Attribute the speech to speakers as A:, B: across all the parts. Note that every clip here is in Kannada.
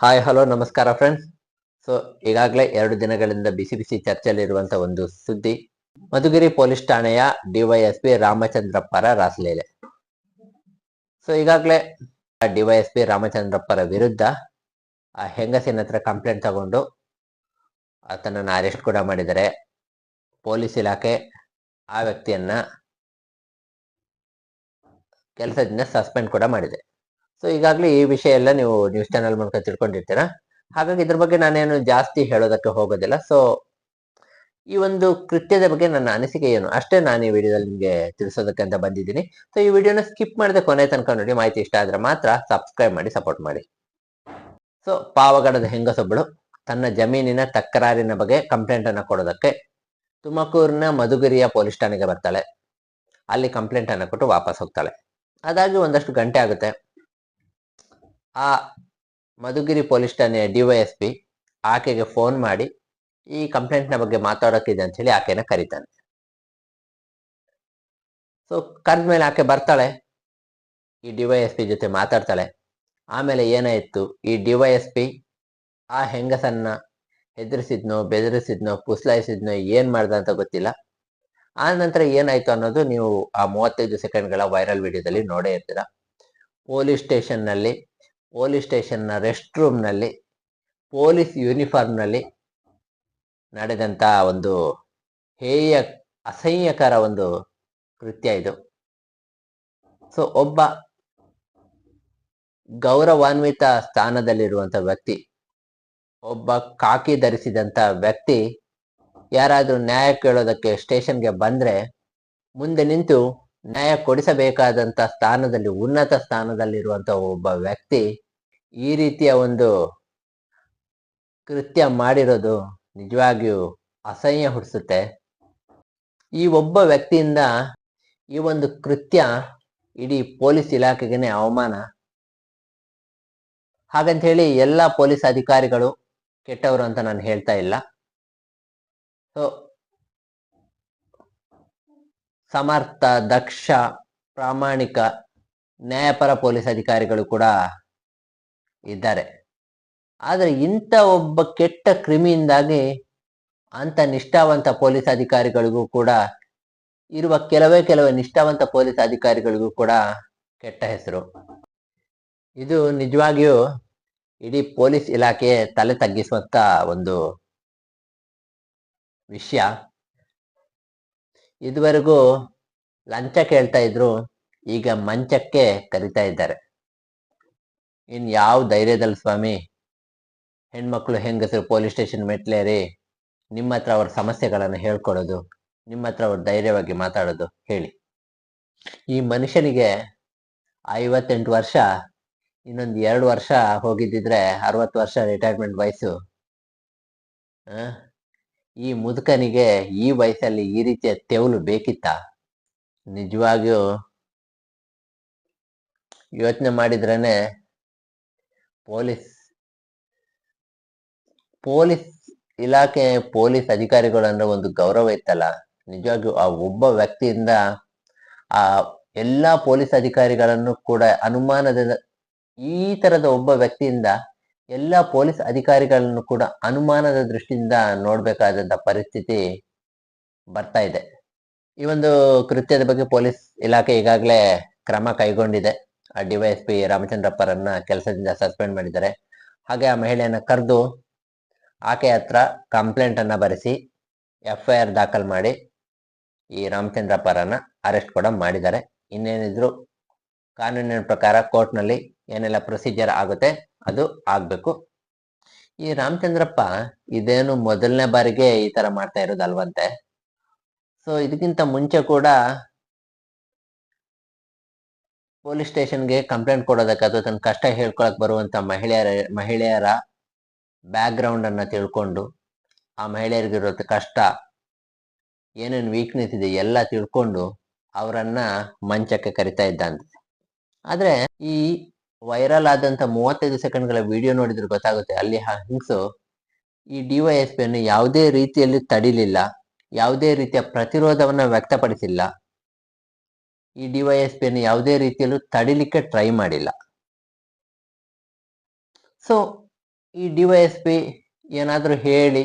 A: ಹಾಯ್ ಹಲೋ ನಮಸ್ಕಾರ ಫ್ರೆಂಡ್ಸ್ ಸೊ ಈಗಾಗಲೇ ಎರಡು ದಿನಗಳಿಂದ ಬಿಸಿ ಬಿಸಿ ಚರ್ಚೆಯಲ್ಲಿರುವಂತಹ ಒಂದು ಸುದ್ದಿ. ಮಧುಗಿರಿ ಪೊಲೀಸ್ ಠಾಣೆಯ ಡಿವೈಎಸ್ಪಿ ರಾಮಚಂದ್ರಪ್ಪರ ರಾಸಲೀಲೆ. ಸೊ ಈಗಾಗಲೇ ಡಿವೈಎಸ್ಪಿ ರಾಮಚಂದ್ರಪ್ಪರ ವಿರುದ್ಧ ಆ ಹೆಂಗಸಿನ ಹತ್ರ ಕಂಪ್ಲೇಂಟ್ ತಗೊಂಡು ಆತನನ್ನು ಅರೆಸ್ಟ್ ಕೂಡ ಮಾಡಿದ್ದಾರೆ. ಪೊಲೀಸ್ ಇಲಾಖೆ ಆ ವ್ಯಕ್ತಿಯನ್ನ ಕೆಲಸದಿಂದ ಸಸ್ಪೆಂಡ್ ಕೂಡ ಮಾಡಿದೆ. ಸೊ ಈಗಾಗಲೇ ಈ ವಿಷಯ ಎಲ್ಲ ನೀವು ನ್ಯೂಸ್ ಚಾನೆಲ್ ಮೂಲಕ ತಿಳ್ಕೊಂಡಿರ್ತೀರಾ? ಹಾಗಾಗಿ ಇದ್ರ ಬಗ್ಗೆ ನಾನೇನು ಜಾಸ್ತಿ ಹೇಳೋದಕ್ಕೆ ಹೋಗೋದಿಲ್ಲ. ಸೊ ಈ ಒಂದು ಕೃತ್ಯದ ಬಗ್ಗೆ ನನ್ನ ಅನಿಸಿಕೆ ಏನು? ಅಷ್ಟೇ ನಾನು ಈ ವಿಡಿಯೋದಲ್ಲಿ ನಿಮಗೆ ತಿಳಿಸೋದಕ್ಕೆ ಅಂತ ಬಂದಿದ್ದೀನಿ. ಸೊ ಈ ವಿಡಿಯೋನ ಸ್ಕಿಪ್ ಮಾಡದೆ ಕೊನೆ ತನಕ ನೋಡಿ, ಮಾಹಿತಿ ಇಷ್ಟ ಆದ್ರೆ ಮಾತ್ರ ಸಬ್ಸ್ಕ್ರೈಬ್ ಮಾಡಿ ಸಪೋರ್ಟ್ ಮಾಡಿ. ಸೊ ಪಾವಗಡದ ಹೆಂಗಸೊಬ್ಬಳು ತನ್ನ ಜಮೀನಿನ ತಕರಾರಿನ ಬಗ್ಗೆ ಕಂಪ್ಲೇಂಟ್ ಅನ್ನು ಕೊಡೋದಕ್ಕೆ ತುಮಕೂರಿನ ಮಧುಗಿರಿಯ ಪೊಲೀಸ್ ಠಾಣೆಗೆ ಬರ್ತಾಳೆ. ಅಲ್ಲಿ ಕಂಪ್ಲೇಂಟ್ ಅನ್ನು ಕೊಟ್ಟು ವಾಪಸ್ ಹೋಗ್ತಾಳೆ. ಅದಾಗಿ ಒಂದಷ್ಟು ಗಂಟೆ ಆಗುತ್ತೆ. ಆ ಮಧುಗಿರಿ ಪೊಲೀಸ್ ಠಾಣೆಯ ಡಿವೈಎಸ್ಪಿ ಆಕೆಗೆ ಫೋನ್ ಮಾಡಿ, ಈ ಕಂಪ್ಲೇಂಟ್ನ ಬಗ್ಗೆ ಮಾತಾಡೋಕ್ಕಿದೆ ಅಂತ ಹೇಳಿ ಆಕೆನ ಕರೀತಾನೆ. ಸೊ ಕರೆದ್ಮೇಲೆ ಆಕೆ ಬರ್ತಾಳೆ, ಈ ಡಿವೈಎಸ್ಪಿ ಜೊತೆ ಮಾತಾಡ್ತಾಳೆ. ಆಮೇಲೆ ಏನಾಯಿತು, ಈ ಡಿವೈಎಸ್ಪಿ ಆ ಹೆಂಗಸನ್ನ ಹೆದರಿಸಿದ್ನೋ, ಬೆದರಿಸಿದ್ನೋ, ಪುಸ್ಲಾಯಿಸಿದ್ನೋ, ಏನ್ ಮಾಡ್ದ ಅಂತ ಗೊತ್ತಿಲ್ಲ. ಆ ನಂತರ ಏನಾಯ್ತು ಅನ್ನೋದು ನೀವು ಆ ಮೂವತ್ತೈದು ಸೆಕೆಂಡ್ಗಳ ವೈರಲ್ ವಿಡಿಯೋದಲ್ಲಿ ನೋಡೇ ಇರ್ತೀರ. ಪೊಲೀಸ್ ಸ್ಟೇಷನ್ನಲ್ಲಿ ಪೊಲೀಸ್ ಸ್ಟೇಷನ್ನ ರೆಸ್ಟ್ ರೂಮ್ನಲ್ಲಿ ಪೊಲೀಸ್ ಯೂನಿಫಾರ್ಮ್ನಲ್ಲಿ ನಡೆದಂಥ ಒಂದು ಹೇಯ, ಅಸಹ್ಯಕರ ಒಂದು ಕೃತ್ಯ ಇದು. ಸೊ ಒಬ್ಬ ಗೌರವಾನ್ವಿತ ಸ್ಥಾನದಲ್ಲಿರುವಂಥ ವ್ಯಕ್ತಿ, ಒಬ್ಬ ಕಾಕಿ ಧರಿಸಿದಂಥ ವ್ಯಕ್ತಿ ಯಾರಾದರೂ ನ್ಯಾಯ ಕೇಳೋದಕ್ಕೆ ಸ್ಟೇಷನ್ಗೆ ಬಂದರೆ ಮುಂದೆ ನಿಂತು ನ್ಯಾಯ ಕೊಡಿಸಬೇಕಾದಂತ ಸ್ಥಾನದಲ್ಲಿ, ಉನ್ನತ ಸ್ಥಾನದಲ್ಲಿರುವಂತ ಒಬ್ಬ ವ್ಯಕ್ತಿ ಈ ರೀತಿಯ ಒಂದು ಕೃತ್ಯ ಮಾಡಿರೋದು ನಿಜವಾಗಿಯೂ ಅಸಹ್ಯ ಹುಟ್ಟಿಸುತ್ತೆ. ಈ ಒಬ್ಬ ವ್ಯಕ್ತಿಯಿಂದ ಈ ಒಂದು ಕೃತ್ಯ ಇಡೀ ಪೊಲೀಸ್ ಇಲಾಖೆಗೇನೆ ಅವಮಾನ. ಹಾಗಂತ ಹೇಳಿ ಎಲ್ಲ ಪೊಲೀಸ್ ಅಧಿಕಾರಿಗಳು ಕೆಟ್ಟವರು ಅಂತ ನಾನು ಹೇಳ್ತಾ ಇಲ್ಲ. ಸೊ ಸಮರ್ಥ, ದಕ್ಷ, ಪ್ರಾಮಾಣಿಕ, ನ್ಯಾಯಪರ ಪೊಲೀಸ್ ಅಧಿಕಾರಿಗಳು ಕೂಡ ಇದ್ದಾರೆ. ಆದರೆ ಇಂಥ ಒಬ್ಬ ಕೆಟ್ಟ ಕ್ರಿಮಿಯಿಂದಾಗಿ ಅಂತ ನಿಷ್ಠಾವಂತ ಪೊಲೀಸ್ ಅಧಿಕಾರಿಗಳಿಗೂ ಕೂಡ ಇರುವ ಕೆಲವೇ ಕೆಲವೇ ನಿಷ್ಠಾವಂತ ಪೊಲೀಸ್ ಅಧಿಕಾರಿಗಳಿಗೂ ಕೂಡ ಕೆಟ್ಟ ಹೆಸರು. ಇದು ನಿಜವಾಗಿಯೂ ಇಡೀ ಪೊಲೀಸ್ ಇಲಾಖೆ ತಲೆ ತಗ್ಗಿಸುವಂತ ಒಂದು ವಿಷಯ. ಇದುವರೆಗೂ ಲಂಚ ಕೇಳ್ತಾ ಇದ್ರು, ಈಗ ಮಂಚಕ್ಕೆ ಕರಿತಾ ಇದ್ದಾರೆ. ಇನ್ ಯಾವ ಧೈರ್ಯದಲ್ಲಿ ಸ್ವಾಮಿ? ಹೆಣ್ಮಕ್ಳು ಹೆಂಗಸರು ಪೊಲೀಸ್ ಸ್ಟೇಷನ್ ಮೆಟ್ಲೇರಿ, ನಿಮ್ಮ ಹತ್ರ ಅವ್ರ ಸಮಸ್ಯೆಗಳನ್ನು ಹೇಳ್ಕೊಡೋದು, ನಿಮ್ಮ ಹತ್ರ ಅವ್ರ ಧೈರ್ಯವಾಗಿ ಮಾತಾಡೋದು, ಹೇಳಿ. ಈ ಮನುಷ್ಯನಿಗೆ ಐವತ್ತೆಂಟು ವರ್ಷ, ಇನ್ನೊಂದು ಎರಡು ವರ್ಷ ಹೋಗಿದ್ದಿದ್ರೆ ಅರವತ್ತು ವರ್ಷ ರಿಟೈರ್ಮೆಂಟ್ ವಯಸ್ಸು ಈ ಮುದುಕನಿಗೆ ಈ ವಯಸ್ಸಲ್ಲಿ ಈ ರೀತಿಯ ತೆವಲು ಬೇಕಿತ್ತ? ನಿಜವಾಗಿಯೂ ಯೋಚನೆ ಮಾಡಿದ್ರೇನೆ ಪೊಲೀಸ್ ಪೊಲೀಸ್ ಇಲಾಖೆ ಪೊಲೀಸ್ ಅಧಿಕಾರಿಗಳು ಒಂದು ಗೌರವ ಇತ್ತಲ್ಲ? ನಿಜವಾಗಿಯೂ ಆ ಒಬ್ಬ ವ್ಯಕ್ತಿಯಿಂದ ಆ ಎಲ್ಲಾ ಪೊಲೀಸ್ ಅಧಿಕಾರಿಗಳನ್ನು ಕೂಡ ಅನುಮಾನದ ಈ ತರದ ಒಬ್ಬ ವ್ಯಕ್ತಿಯಿಂದ ಎಲ್ಲ ಪೊಲೀಸ್ ಅಧಿಕಾರಿಗಳನ್ನು ಕೂಡ ಅನುಮಾನದ ದೃಷ್ಟಿಯಿಂದ ನೋಡಬೇಕಾದಂಥ ಪರಿಸ್ಥಿತಿ ಬರ್ತಾ ಇದೆ. ಈ ಒಂದು ಕೃತ್ಯದ ಬಗ್ಗೆ ಪೊಲೀಸ್ ಇಲಾಖೆ ಈಗಾಗಲೇ ಕ್ರಮ ಕೈಗೊಂಡಿದೆ. ಆ ಡಿವೈಎಸ್ಪಿ ರಾಮಚಂದ್ರಪ್ಪರನ್ನ ಕೆಲಸದಿಂದ ಸಸ್ಪೆಂಡ್ ಮಾಡಿದ್ದಾರೆ. ಹಾಗೆ ಆ ಮಹಿಳೆಯನ್ನ ಕರೆದು ಆಕೆ ಹತ್ರ ಕಂಪ್ಲೇಂಟ್ ಅನ್ನ ಬರೆಸಿ ಎಫ್ ಐ ಆರ್ ದಾಖಲ್ ಮಾಡಿ ಈ ರಾಮಚಂದ್ರಪ್ಪರನ್ನ ಅರೆಸ್ಟ್ ಕೂಡ ಮಾಡಿದ್ದಾರೆ. ಇನ್ನೇನಿದ್ರು ಕಾನೂನಿನ ಪ್ರಕಾರ ಕೋರ್ಟ್ನಲ್ಲಿ ಏನೆಲ್ಲ ಪ್ರೊಸೀಜರ್ ಆಗುತ್ತೆ, ಅದು ಆಗ್ಬೇಕು. ಈ ರಾಮಚಂದ್ರಪ್ಪ ಇದೇನು ಮೊದಲನೇ ಬಾರಿಗೆ ಈ ತರ ಮಾಡ್ತಾ ಇರೋದಲ್ವಂತೆ? ಸೊ ಇದಕ್ಕಿಂತ ಮುಂಚೆ ಕೂಡ ಪೊಲೀಸ್ ಸ್ಟೇಷನ್ಗೆ ಕಂಪ್ಲೇಂಟ್ ಕೊಡೋದಕ್ಕೆ ಅಥವಾ ತನ್ನ ಕಷ್ಟ ಹೇಳ್ಕೊಳಕ್ ಬರುವಂತ ಮಹಿಳೆಯರ ಮಹಿಳೆಯರ ಬ್ಯಾಕ್ ಗ್ರೌಂಡ್ ಅನ್ನ ತಿಳ್ಕೊಂಡು, ಆ ಮಹಿಳೆಯರಿಗಿರೋ ಕಷ್ಟ, ಏನೇನು ವೀಕ್ನೆಸ್ ಇದೆ ಎಲ್ಲ ತಿಳ್ಕೊಂಡು ಅವರನ್ನ ಮಂಚಕ್ಕೆ ಕರಿತಾ ಇದ್ದಂತೆ. ಆದ್ರೆ ಈ ವೈರಲ್ ಆದಂತ ಮೂವತ್ತೈದು ಸೆಕೆಂಡ್ಗಳ ವಿಡಿಯೋ ನೋಡಿದ್ರೆ ಗೊತ್ತಾಗುತ್ತೆ. ಅಲ್ಲಿ ಹಿಂಗ್ಸು ಈ ಡಿವೈಎಸ್ಪಿ ಅನ್ನು ಯಾವುದೇ ರೀತಿಯಲ್ಲಿ ತಡಿಲಿಲ್ಲ, ಯಾವುದೇ ರೀತಿಯ ಪ್ರತಿರೋಧವನ್ನ ವ್ಯಕ್ತಪಡಿಸಿಲ್ಲ. ಈ ಡಿವೈಎಸ್ಪಿ ಅನ್ನು ಯಾವುದೇ ರೀತಿಯಲ್ಲೂ ತಡಿಲಿಕ್ಕೆ ಟ್ರೈ ಮಾಡಿಲ್ಲ. ಸೊ ಈ ಡಿ ವೈ ಎಸ್ ಪಿ ಏನಾದರೂ ಹೇಳಿ,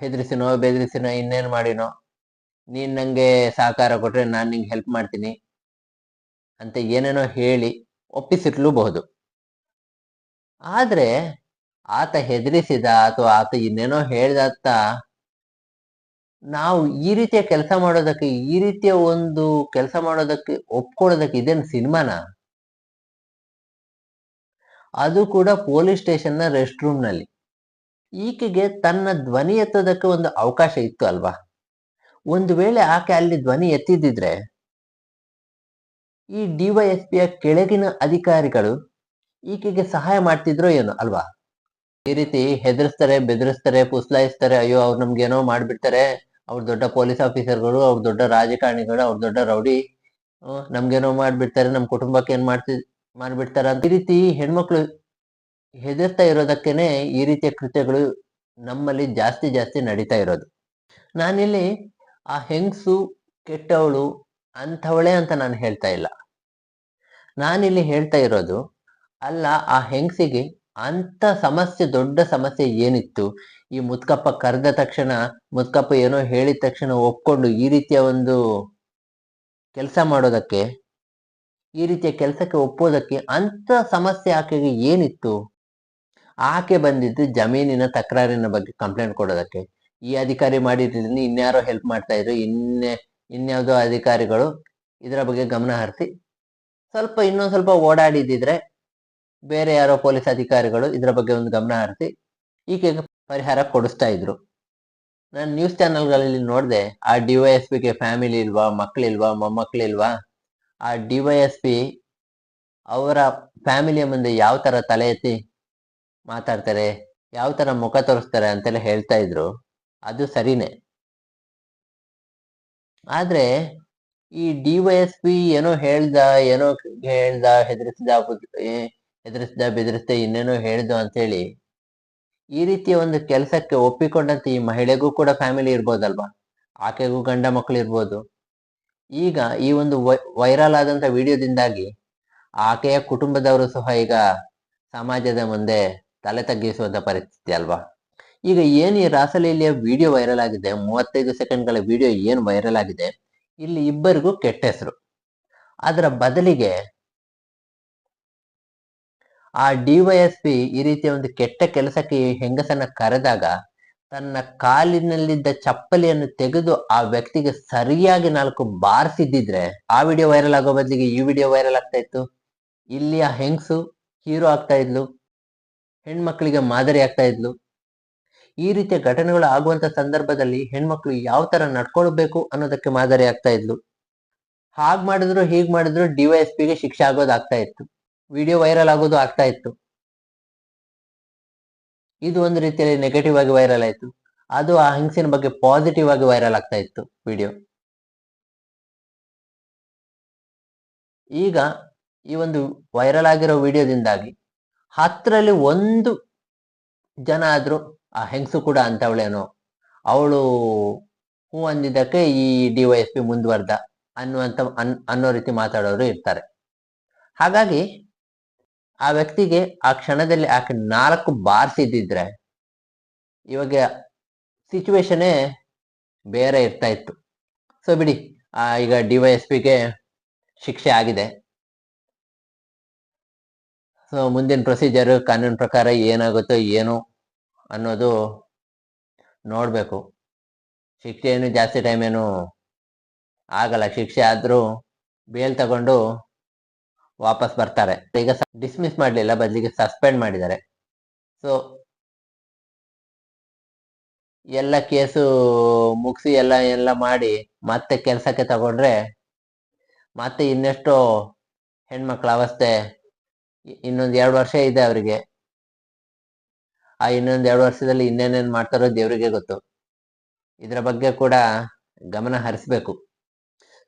A: ಹೆದರಿಸಿನೋ, ಬೆದರಿಸಿನೋ, ಇನ್ನೇನು ಮಾಡಿನೋ, ನೀನು ನನಗೆ ಸಹಕಾರ ಕೊಟ್ಟರೆ ನಾನು ನಿಂಗೆ ಹೆಲ್ಪ್ ಮಾಡ್ತೀನಿ. ಅಂತ ಏನೇನೋ ಹೇಳಿ ಒಪ್ಪಿಸಿಟ್ಲೂಬಹುದು ಆದ್ರೆ ಆತ ಹೆದರಿಸಿದ ಅಥವಾ ಆತ ಇನ್ನೇನೋ ಹೇಳಿದ ಅಂತ ನಾವು ಈ ರೀತಿಯ ಕೆಲಸ ಮಾಡೋದಕ್ಕೆ, ಈ ರೀತಿಯ ಒಂದು ಕೆಲಸ ಮಾಡೋದಕ್ಕೆ ಒಪ್ಕೊಳ್ಳೋದಕ್ಕೆ ಇದೇನು ಸಿನಿಮಾನ? ಅದು ಕೂಡ ಪೊಲೀಸ್ ಸ್ಟೇಷನ್ನ ರೆಸ್ಟ್ ರೂಮ್ನಲ್ಲಿ ಈಕೆಗೆ ತನ್ನ ಧ್ವನಿ ಎತ್ತೋದಕ್ಕೆ ಒಂದು ಅವಕಾಶ ಇತ್ತು ಅಲ್ವಾ? ಒಂದು ವೇಳೆ ಆಕೆ ಅಲ್ಲಿ ಧ್ವನಿ ಎತ್ತಿದ್ದಿದ್ರೆ ಈ ಡಿವೈಎಸ್ಪಿಯ ಕೆಳಗಿನ ಅಧಿಕಾರಿಗಳು ಈಕೆಗೆ ಸಹಾಯ ಮಾಡ್ತಿದ್ರೋ ಏನೋ ಅಲ್ವಾ? ಈ ರೀತಿ ಹೆದರ್ಸ್ತಾರೆ, ಬೆದರಿಸ್ತಾರೆ, ಪುಸ್ಲಾಯಿಸ್ತಾರೆ, ಅಯ್ಯೋ ಅವ್ರು ನಮ್ಗೆ ಏನೋ ಮಾಡ್ಬಿಡ್ತಾರೆ. ಅವ್ರ ದೊಡ್ಡ ಪೊಲೀಸ್ ಆಫೀಸರ್ಗಳು, ಅವ್ರ ದೊಡ್ಡ ರಾಜಕಾರಣಿಗಳು, ಅವ್ರ ದೊಡ್ಡ ರೌಡಿ. ನಮ್ಗೇನೋ ಮಾಡ್ಬಿಡ್ತಾರೆ ನಮ್ಮ ಕುಟುಂಬಕ್ಕೆ ಏನ್ ಮಾಡ್ತಿ, ಮಾಡ್ಬಿಡ್ತಾರೆ ಅಂತ. ಈ ರೀತಿ ಹೆಣ್ಮಕ್ಳು ಹೆದರ್ತಾ ಇರೋದಕ್ಕೇನೆ ಈ ರೀತಿಯ ಕೃತ್ಯಗಳು ನಮ್ಮಲ್ಲಿ ಜಾಸ್ತಿ ಜಾಸ್ತಿ ನಡೀತಾ ಇರೋದು. ನಾನಿಲ್ಲಿ ಆ ಹೆಂಗಸು, ಕೆಟ್ಟವಳು ಅಂಥವಳೇ ಅಂತ ನಾನು ಹೇಳ್ತಾ ಇಲ್ಲ. ನಾನಿಲ್ಲಿ ಹೇಳ್ತಾ ಇರೋದು, ಅಲ್ಲ, ಆ ಹೆಂಗಸಿಗೆ ಅಂತ ಸಮಸ್ಯೆ, ದೊಡ್ಡ ಸಮಸ್ಯೆ ಏನಿತ್ತು? ಈ ಮುದ್ಕಪ್ಪ ಕರೆದ ತಕ್ಷಣ ಮುದ್ಕಪ್ಪ ಏನೋ ಹೇಳಿದ ತಕ್ಷಣ ಒಪ್ಕೊಂಡು ಈ ರೀತಿಯ ಒಂದು ಕೆಲಸ ಮಾಡೋದಕ್ಕೆ, ಈ ರೀತಿಯ ಕೆಲಸಕ್ಕೆ ಒಪ್ಪೋದಕ್ಕೆ ಅಂತ ಸಮಸ್ಯೆ ಆಕೆಗೆ ಏನಿತ್ತು? ಆಕೆ ಬಂದಿದ್ದು ಜಮೀನಿನ ತಕರಾರಿನ ಬಗ್ಗೆ ಕಂಪ್ಲೇಂಟ್ ಕೊಡೋದಕ್ಕೆ. ಈ ಅಧಿಕಾರಿ ಮಾಡಿದ್ರಿಂದ ಇನ್ಯಾರೋ ಹೆಲ್ಪ್ ಮಾಡ್ತಾ ಇದ್ರು, ಇನ್ನೇ ಇನ್ಯಾವುದೋ ಅಧಿಕಾರಿಗಳು ಇದರ ಬಗ್ಗೆ ಗಮನ ಹರಿಸಿ, ಸ್ವಲ್ಪ ಇನ್ನೊಂದು ಸ್ವಲ್ಪ ಓಡಾಡಿದಿದ್ರೆ ಬೇರೆ ಯಾರೋ ಪೊಲೀಸ್ ಅಧಿಕಾರಿಗಳು ಇದರ ಬಗ್ಗೆ ಒಂದು ಗಮನ ಹರಿಸಿ ಈಕೆಗೆ ಪರಿಹಾರ ಕೊಡಿಸ್ತಾ ಇದ್ರು. ನಾನು ನ್ಯೂಸ್ ಚಾನೆಲ್ಗಳಲ್ಲಿ ನೋಡಿದೆ, ಆ ಡಿವೈಎಸ್ ಪಿಗೆ ಫ್ಯಾಮಿಲಿ ಇಲ್ವಾ ಮಕ್ಕಳಿಲ್ವಾ ಮೊಮ್ಮಕ್ಕಳಿಲ್ವಾ ಆ ಡಿವೈಎಸ್ ಪಿ ಅವರ ಫ್ಯಾಮಿಲಿಯ ಮುಂದೆ ಯಾವ ತರ ತಲೆ ಎತ್ತಿ ಮಾತಾಡ್ತಾರೆ, ಯಾವ ತರ ಮುಖ ತೋರಿಸ್ತಾರೆ ಅಂತೆಲ್ಲ ಹೇಳ್ತಾ ಇದ್ರು, ಅದು ಸರಿನೇ. ಆದ್ರೆ ಈ ಡಿವೈಎಸ್ಪಿ ಏನೋ ಹೇಳ್ದ ಏನೋ ಹೇಳ್ದ, ಹೆದರಿಸಿದ ಹೆದರಿಸಿದ, ಬೆದರಿಸಿದ, ಇನ್ನೇನೋ ಹೇಳ್ದು ಅಂತೇಳಿ ಈ ರೀತಿಯ ಒಂದು ಕೆಲಸಕ್ಕೆ ಒಪ್ಪಿಕೊಂಡಂತ ಈ ಮಹಿಳೆಗೂ ಕೂಡ ಫ್ಯಾಮಿಲಿ ಇರ್ಬೋದಲ್ವಾ? ಆಕೆಗೂ ಗಂಡ ಮಕ್ಕಳು ಇರ್ಬೋದು. ಈಗ ಈ ಒಂದು ವೈರಲ್ ಆದಂತ ವಿಡಿಯೋದಿಂದಾಗಿ ಆಕೆಯ ಕುಟುಂಬದವರು ಸಹ ಈಗ ಸಮಾಜದ ಮುಂದೆ ತಲೆ ತಗ್ಗಿಸುವಂತ ಪರಿಸ್ಥಿತಿ ಅಲ್ವಾ? ಈಗ ಏನು ಈ ರಾಸಲೀಲಿಯ ವಿಡಿಯೋ ವೈರಲ್ ಆಗಿದೆ? ಮೂವತ್ತೈದು ಸೆಕೆಂಡ್ಗಳ ವಿಡಿಯೋ ಏನು ವೈರಲ್ ಆಗಿದೆ? ಇಲ್ಲಿ ಇಬ್ಬರಿಗೂ ಕೆಟ್ಟ ಹೆಸರು. ಅದರ ಬದಲಿಗೆ ಆ ಡಿವೈಎಸ್ಪಿ ಈ ರೀತಿಯ ಒಂದು ಕೆಟ್ಟ ಕೆಲಸಕ್ಕೆ ಹೆಂಗಸನ್ನ ಕರೆದಾಗ ತನ್ನ ಕಾಲಿನಲ್ಲಿದ್ದ ಚಪ್ಪಲಿಯನ್ನು ತೆಗೆದು ಆ ವ್ಯಕ್ತಿಗೆ ಸರಿಯಾಗಿ ನಾಲ್ಕು ಬಾರಿಸಿದ್ದಿದ್ರೆ ಆ ವಿಡಿಯೋ ವೈರಲ್ ಆಗೋ ಬದಲಿಗೆ ಈ ವಿಡಿಯೋ ವೈರಲ್ ಆಗ್ತಾ ಇತ್ತು? ಇಲ್ಲಿ ಆ ಹೆಂಗಸು ಹೀರೋ ಆಗ್ತಾ ಇದ್ಲು, ಹೆಣ್ಮಕ್ಳಿಗೆ ಮಾದರಿ ಆಗ್ತಾ ಇದ್ಲು ಈ ರೀತಿಯ ಘಟನೆಗಳು ಆಗುವಂತ ಸಂದರ್ಭದಲ್ಲಿ ಹೆಣ್ಮಕ್ಳು ಯಾವ ತರ ನಡ್ಕೊಳ್ಬೇಕು ಅನ್ನೋದಕ್ಕೆ ಮಾದರಿ ಆಗ್ತಾ ಇದ್ಲು. ಹಾಗ್ ಮಾಡಿದ್ರು, ಹೀಗ್ ಮಾಡಿದ್ರು ಡಿವೈಎಸ್ಪಿಗೆ ಶಿಕ್ಷೆ ಆಗೋದು ಆಗ್ತಾ ಇತ್ತು. ವಿಡಿಯೋ ವೈರಲ್ ಆಗೋದು ಆಗ್ತಾ ಇತ್ತು. ಇದು ಒಂದು ರೀತಿಯಲ್ಲಿ ನೆಗೆಟಿವ್ ಆಗಿ ವೈರಲ್ ಆಯ್ತು. ಅದು ಆ ಹಿಂಸಿನ ಬಗ್ಗೆ ಪಾಸಿಟಿವ್ ಆಗಿ ವೈರಲ್ ಆಗ್ತಾ ಇತ್ತು ವಿಡಿಯೋ. ಈಗ ಈ ಒಂದು ವೈರಲ್ ಆಗಿರೋ ವಿಡಿಯೋದಿಂದಾಗಿ ಹತ್ತರಲ್ಲಿ ಒಂದು ಜನ ಆದ್ರೂ ಆ ಹೆಂಗಸು ಕೂಡ ಅಂತವಳೇನೋ. ಅವಳು ಹೂ ಅಂದಿದ್ದಕ್ಕೆ ಈ ಡಿ ವೈ ಎಸ್ ಪಿ ಮುಂದುವರ್ದ ಅನ್ನುವಂತ ಅನ್, ಅನ್ನೋ ರೀತಿ ಮಾತಾಡೋರು ಇರ್ತಾರೆ. ಹಾಗಾಗಿ ಆ ವ್ಯಕ್ತಿಗೆ ಆ ಕ್ಷಣದಲ್ಲಿ ಆಕೆ ನಾಲ್ಕು ಬಾರಿಸಿದ್ದಿದ್ರೆ ಇವಾಗ ಸಿಚುವೇಶನೇ ಬೇರೆ ಇರ್ತಾ ಇತ್ತು. ಸೊ ಬಿಡಿ ಈಗ ಡಿ ವೈ ಎಸ್ ಪಿಗೆ ಶಿಕ್ಷೆ ಆಗಿದೆ. ಸೊ ಮುಂದಿನ ಪ್ರೊಸೀಜರ್ ಕಾನೂನು ಪ್ರಕಾರ ಏನಾಗುತ್ತೋ ಏನು ಅನ್ನೋದು ನೋಡ್ಬೇಕು. ಶಿಕ್ಷೆ ಏನು ಜಾಸ್ತಿ ಟೈಮ್ ಏನು ಆಗಲ್ಲ. ಶಿಕ್ಷೆ ಆದ್ರೂ ಬೇಲ್ ತಗೊಂಡು ವಾಪಸ್ ಬರ್ತಾರೆ. ಈಗ ಡಿಸ್ಮಿಸ್ ಮಾಡಲಿಲ್ಲ, ಬದಲಿಗೆ ಸಸ್ಪೆಂಡ್ ಮಾಡಿದ್ದಾರೆ. ಸೊ ಎಲ್ಲ ಕೇಸು ಮುಗಿಸಿ ಎಲ್ಲ ಎಲ್ಲ ಮಾಡಿ ಮತ್ತೆ ಕೆಲಸಕ್ಕೆ ತಗೊಂಡ್ರೆ ಮತ್ತೆ ಇನ್ನೆಷ್ಟು ಹೆಣ್ಮಕ್ಳ ಅವಸ್ಥೆ ಇನ್ನೊಂದು ಎರಡು ವರ್ಷ ಇದೆ ಅವರಿಗೆ. ಆ ಇನ್ನೊಂದ್ ಎರಡು ವರ್ಷದಲ್ಲಿ ಇನ್ನೇನೇನ್ ಮಾಡ್ತಾರೋ ದೇವರಿಗೆ ಗೊತ್ತು. ಇದರ ಬಗ್ಗೆ ಕೂಡ ಗಮನ ಹರಿಸ್ಬೇಕು.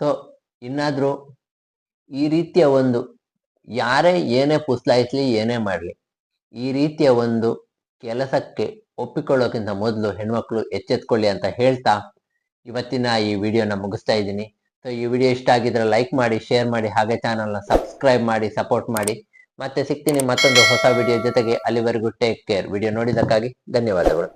A: ಸೊ ಇನ್ನಾದ್ರೂ ಈ ರೀತಿಯ ಒಂದು ಯಾರೇ ಏನೇ ಪುಸ್ಲಾಯಿಸ್ಲಿ ಏನೇ ಮಾಡಲಿ, ಈ ರೀತಿಯ ಒಂದು ಕೆಲಸಕ್ಕೆ ಒಪ್ಪಿಕೊಳ್ಳೋಕ್ಕಿಂತ ಮೊದಲು ಹೆಣ್ಮಕ್ಳು ಎಚ್ಚೆತ್ಕೊಳ್ಳಿ ಅಂತ ಹೇಳ್ತಾ ಇವತ್ತಿನ ಈ ವಿಡಿಯೋನ ಮುಗಿಸ್ತಾ ಇದ್ದೀನಿ. ಸೊ ಈ ವಿಡಿಯೋ ಇಷ್ಟ ಆಗಿದ್ರೆ ಲೈಕ್ ಮಾಡಿ ಶೇರ್ ಮಾಡಿ, ಹಾಗೆ ಚಾನಲ್ನ ಸಬ್ಸ್ಕ್ರೈಬ್ ಮಾಡಿ ಸಪೋರ್ಟ್ ಮಾಡಿ. ಮತ್ತೆ ಸಿಗ್ತೀನಿ ಮತ್ತೊಂದು ಹೊಸ ವಿಡಿಯೋ ಜೊತೆಗೆ ಅಲ್ಲಿವರೆಗೂ ಟೇಕ್ ಕೇರ್ ವಿಡಿಯೋ ನೋಡಿದ್ದಕ್ಕಾಗಿ ಧನ್ಯವಾದಗಳು.